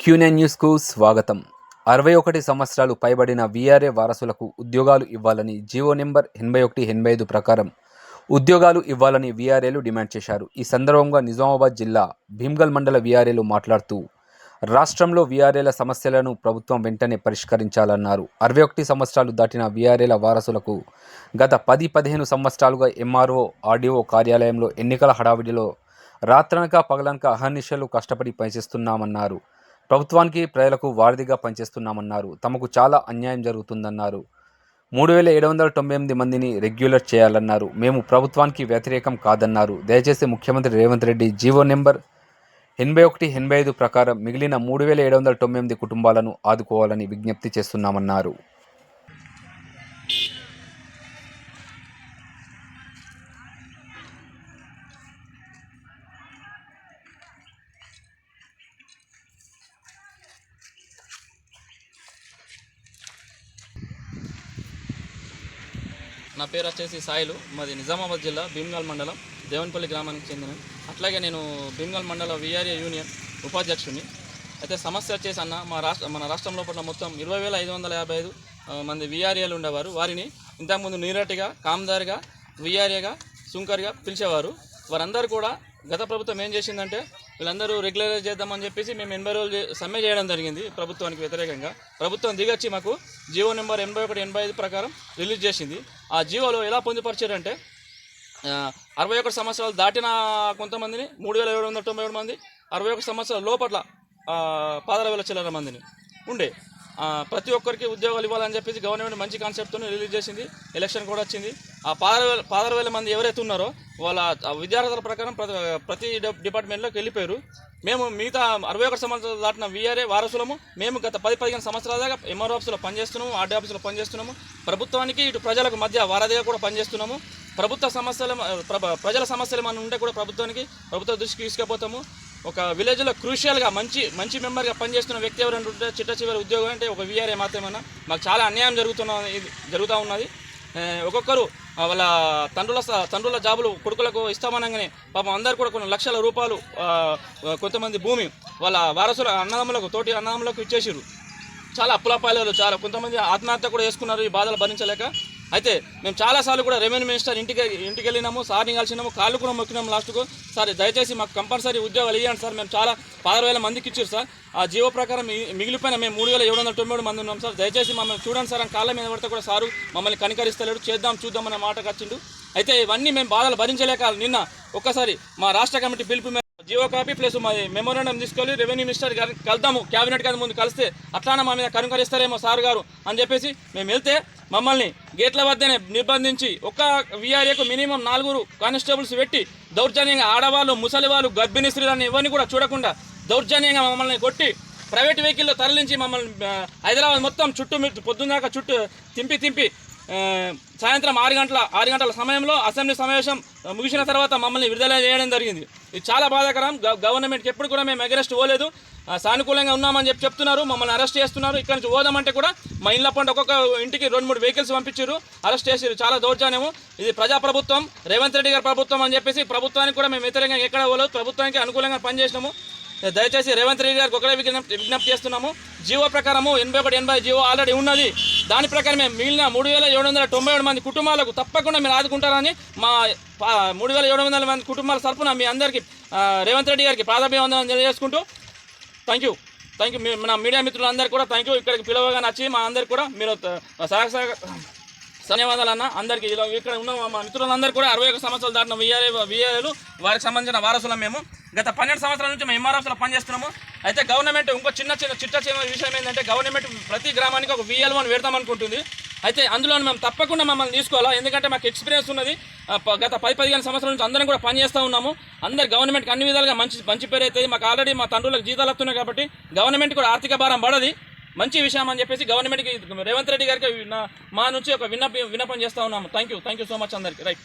క్యూనెన్ న్యూస్కు స్వాగతం. అరవై ఒకటి సంవత్సరాలు పైబడిన వీఆర్ఏ వారసులకు ఉద్యోగాలు ఇవ్వాలని జీవో నెంబర్ ఎనభై ఒకటి ఎనభై ఐదు ప్రకారం ఉద్యోగాలు ఇవ్వాలని వీఆర్ఏలు డిమాండ్ చేశారు. ఈ సందర్భంగా నిజామాబాద్ జిల్లా భీమ్గల్ మండల వీఆర్ఏలు మాట్లాడుతూ రాష్ట్రంలో వీఆర్ఏల సమస్యలను ప్రభుత్వం వెంటనే పరిష్కరించాలన్నారు. అరవై ఒకటి సంవత్సరాలు దాటిన వీఆర్ఏల వారసులకు గత పది పదిహేను సంవత్సరాలుగా ఎంఆర్ఓ ఆర్డీఓ కార్యాలయంలో ఎన్నికల హడావిడిలో రాత్రనక పగలనక అహర్నిశలు కష్టపడి పనిచేస్తున్నామన్నారు. ప్రభుత్వానికి ప్రజలకు వారధిగా పనిచేస్తున్నామన్నారు. తమకు చాలా అన్యాయం జరుగుతుందన్నారు. మూడు వేల ఏడు వందల తొంభై ఎనిమిది మందిని రెగ్యులర్ చేయాలన్నారు. మేము ప్రభుత్వానికి వ్యతిరేకం కాదన్నారు. దయచేసి ముఖ్యమంత్రి రేవంత్ రెడ్డి జీవో నెంబర్ ఎనభై ఒకటి ఎనభై ఐదు ప్రకారం మిగిలిన మూడు వేల ఏడు వందల తొంభై ఎనిమిది కుటుంబాలను ఆదుకోవాలని విజ్ఞప్తి చేస్తున్నామన్నారు. నా పేరు వచ్చేసి సాయిలు. మాది నిజామాబాద్ జిల్లా భీమ్గల్ మండలం దేవనపల్లి గ్రామానికి చెందిన అట్లాగే నేను భీమ్గల్ మండల విఆర్ఏ యూనియన్ ఉపాధ్యక్షుని. అయితే సమస్య వచ్చేసి అన్న మా రాష్ట్ర మన రాష్ట్రంలో పట్ల మొత్తం ఇరవై వేల ఐదు వందల యాభై ఐదు మంది విఆర్ఏలు ఉండేవారు. వారిని ఇంతకుముందు నీరటిగా కామ్దారిగా విఆర్ఏగా సుంకర్గా పిలిచేవారు. వారందరూ కూడా గత ప్రభుత్వం ఏం చేసిందంటే వీళ్ళందరూ రెగ్యులరైజ్ చేద్దామని చెప్పేసి మేము ఎనభై రోజులు సమ్మె చేయడం జరిగింది ప్రభుత్వానికి వ్యతిరేకంగా. ప్రభుత్వం దిగొచ్చి మాకు జీవో నెంబర్ ఎనభై ఒకటి ఎనభై ఐదు ప్రకారం రిలీజ్ చేసింది. ఆ జీవోలో ఎలా పొందుపరిచారంటే అరవై ఒకటి సంవత్సరాలు దాటిన కొంతమందిని మూడు వేల ఏడు వందల తొంభై ఏడు మంది అరవై ఒకటి సంవత్సరాల లోపల ఆ, పదహారు వేల చిల్లర మందిని ఉండే. ప్రతి ఒక్కరికి ఉద్యోగాలు ఇవ్వాలని చెప్పేసి గవర్నమెంట్ మంచి కాన్సెప్ట్తో రిలీజ్ చేసింది ఎలక్షన్ కూడా వచ్చింది. ఆ పదహారు వేల పదహారు వేల మంది ఎవరైతే ఉన్నారో వాళ్ళ విద్యార్థుల ప్రకారం ప్రతి ప్రతి డిపార్ట్మెంట్లోకి వెళ్ళిపోయారు. మేము మిగతా అరవై ఒకటి సంవత్సరాలు దాటిన వీఆర్ఏ వారసులము. మేము గత పది పదిహేను సంవత్సరాల దాకా ఎంఆర్ ఆఫీసులో పనిచేస్తున్నాము ఆర్డీ ఆఫీసులో పనిచేస్తున్నాము. ప్రభుత్వానికి ఇటు ప్రజలకు మధ్య వారధిగా కూడా పనిచేస్తున్నాము. ప్రభుత్వ సమస్యలు ప్ర- ప్రజల సమస్యలు మనం ఉంటే కూడా ప్రభుత్వానికి ప్రభుత్వ దృష్టికి తీసుకుపోతాము. ఒక విలేజ్లో క్రూషియల్గా మంచి మంచి మెంబర్గా పనిచేస్తున్న వ్యక్తి ఎవరైనా ఉంటే చిట్ట చివరి ఉద్యోగం అంటే ఒక వీఆర్ఏ మాత్రమేనా? మాకు చాలా అన్యాయం జరుగుతున్న ఇది జరుగుతూ ఉన్నది. ఒక్కొక్కరు వాళ్ళ తండ్రుల తండ్రుల జాబులు కొడుకులకు ఇస్తామనగానే పాపం అందరు కూడా కొన్ని లక్షల రూపాయలు కొంతమంది భూమి వాళ్ళ వారసుల అన్నదమ్ములకు తోటి అన్నదమ్ములకు ఇచ్చేసారు చాలా అప్పులపాయలు చాలా కొంతమంది ఆత్మహత్య కూడా చేసుకున్నారు ఈ బాధలు భరించలేక. అయితే మేము చాలాసార్లు కూడా రెవెన్యూ మినిస్టర్ ఇంటికి ఇంటికి వెళ్ళినాము సార్ని కలిసినాము కాళ్ళు కూడా మొక్కినాము లాస్ట్కు సార్ దయచేసి మాకు కంపల్సరీ ఉద్యోగాలు ఇవ్వండి సార్. మేము చాలా పదహారు వేల మందికి ఇచ్చారు సార్. ఆ జీవో ప్రకారం మిగిలిపోయిన మేము మూడు వేల ఏడు వందల తొంభై మంది ఉన్నాం సార్. దయచేసి మమ్మల్ని చూడండి సార్. అని కాళ్ళ మీద పడితే కూడా సారు మమ్మల్ని కనికరిస్తలేడు. చేద్దాం చూద్దాం అనే మాటకు వచ్చిండు. అయితే ఇవన్నీ మేము బాధలు భరించలేక నిన్న ఒక్కసారి మా రాష్ట్ర కమిటీ పిలుపు జియో కాపీ ప్లస్ మా మెమోరాండం తీసుకెళ్ళి రెవెన్యూ మినిస్టర్ గారు కలుద్దాము. క్యాబినెట్ గారి ముందు కలిస్తే అట్లానే మా మీద కనుకరిస్తారేమో సార్ గారు అని చెప్పేసి మేము వెళ్తే మమ్మల్ని గేట్ల వద్దనే నిర్బంధించి ఒక వీఆర్ఏకు మినిమం నలుగురు కానిస్టేబుల్స్ పెట్టి దౌర్జన్యంగా ఆడవాళ్ళు ముసలి వాళ్ళు గర్భిణీ స్త్రీలని ఇవన్నీ కూడా చూడకుండా దౌర్జన్యంగా మమ్మల్ని కొట్టి ప్రైవేట్ వెహికల్లో తరలించి మమ్మల్ని హైదరాబాద్ మొత్తం చుట్టూ మిట్టు పొద్దున్నాక చుట్టూ తింపి తింపి సాయంత్రం ఆరు గంటల ఆరు గంటల సమయంలో అసెంబ్లీ సమావేశం ముగిసిన తర్వాత మమ్మల్ని విడుదల చేయడం జరిగింది. ఇది చాలా బాధాకరం. గ- గవర్నమెంట్కి ఎప్పుడు కూడా మేము ఎగరెస్ట్ పోలేదు. సానుకూలంగా ఉన్నామని చెప్పి చెప్తున్నారు. మమ్మల్ని అరెస్ట్ చేస్తున్నారు. ఇక్కడ నుంచి పోదామంటే కూడా మా ఇళ్ళ పంట ఒక్కొక్క ఇంటికి రెండు మూడు వెహికల్స్ పంపించారు. అరెస్ట్ చేసారు చాలా దౌర్జన్యము. ఇది ప్రజా ప్రభుత్వం రేవంత్ రెడ్డి గారి ప్రభుత్వం అని చెప్పేసి ప్రభుత్వానికి కూడా మేము వ్యతిరేకంగా ఎక్కడ పోలేదు. ప్రభుత్వానికి అనుకూలంగా పనిచేసినాము. దయచేసి రేవంత్ రెడ్డి గారికి ఒకటే విజ్ఞప్తి విజ్ఞప్తి చేస్తున్నాము. జీవో ప్రకారము ఎనభై ఒకటి ఎనభై జీవో ఆల్రెడీ ఉన్నది. దాని ప్రకారమే మిగిలిన మూడు వేల ఏడు వందల తొంభై ఏడు మంది కుటుంబాలకు తప్పకుండా మీరు ఆదుకుంటారని మా మూడు వేల ఏడు వందల మంది కుటుంబాల తరపున మీ అందరికీ రేవంత్ రెడ్డి గారికి ప్రాధాన్యం తెలియజేసుకుంటూ థ్యాంక్ యూ థ్యాంక్ యూ నా మీడియా మిత్రులందరికీ కూడా థ్యాంక్ యూ ఇక్కడికి పిలవగానే వచ్చి మా అందరికి కూడా మీరు సహ సహ ధన్యవాదాలు అన్న. అందరికీ ఇలా ఇక్కడ ఉన్న మా మిత్రులందరూ కూడా అరవై ఒక సంవత్సరాలు దాటిన విఆర్ఏ విఆర్ఏలు వారికి సంబంధించిన వారసులం మేము. గత పన్నెండు సంవత్సరాల నుంచి మేము ఎంఆర్ఎఫ్లో పనిచేస్తున్నాము. అయితే గవర్నమెంట్ ఇంకో చిన్న చిన్న చిట్ట చిన్న విషయం ఏంటంటే గవర్నమెంట్ ప్రతి గ్రామానికి ఒక విఎల్ వన్ పెడతామనుకుంటుంది అయితే అందులో మేము తప్పకుండా మమ్మల్ని తీసుకోవాలా. ఎందుకంటే మాకు ఎక్స్పీరియన్స్ ఉన్నది. గత పది పదిహేను సంవత్సరాల నుంచి అందరం కూడా పనిచేస్తూ ఉన్నాము. అందరు గవర్నమెంట్కి అన్ని విధాలుగా మంచి మంచి పేరు అవుతుంది మాకు ఆల్రెడీ మా తండ్రులకు జీతాలు వస్తున్నాయి కాబట్టి గవర్నమెంట్ కూడా ఆర్థిక భారం పడది. మంచి విషయం అని చెప్పేసి గవర్నమెంట్కి రేవంత్ రెడ్డి గారికి మా నుంచి ఒక విన్నపం విన్నపం చేస్తూ ఉన్నాము. Thank you thank you so much అందరికి. రైట్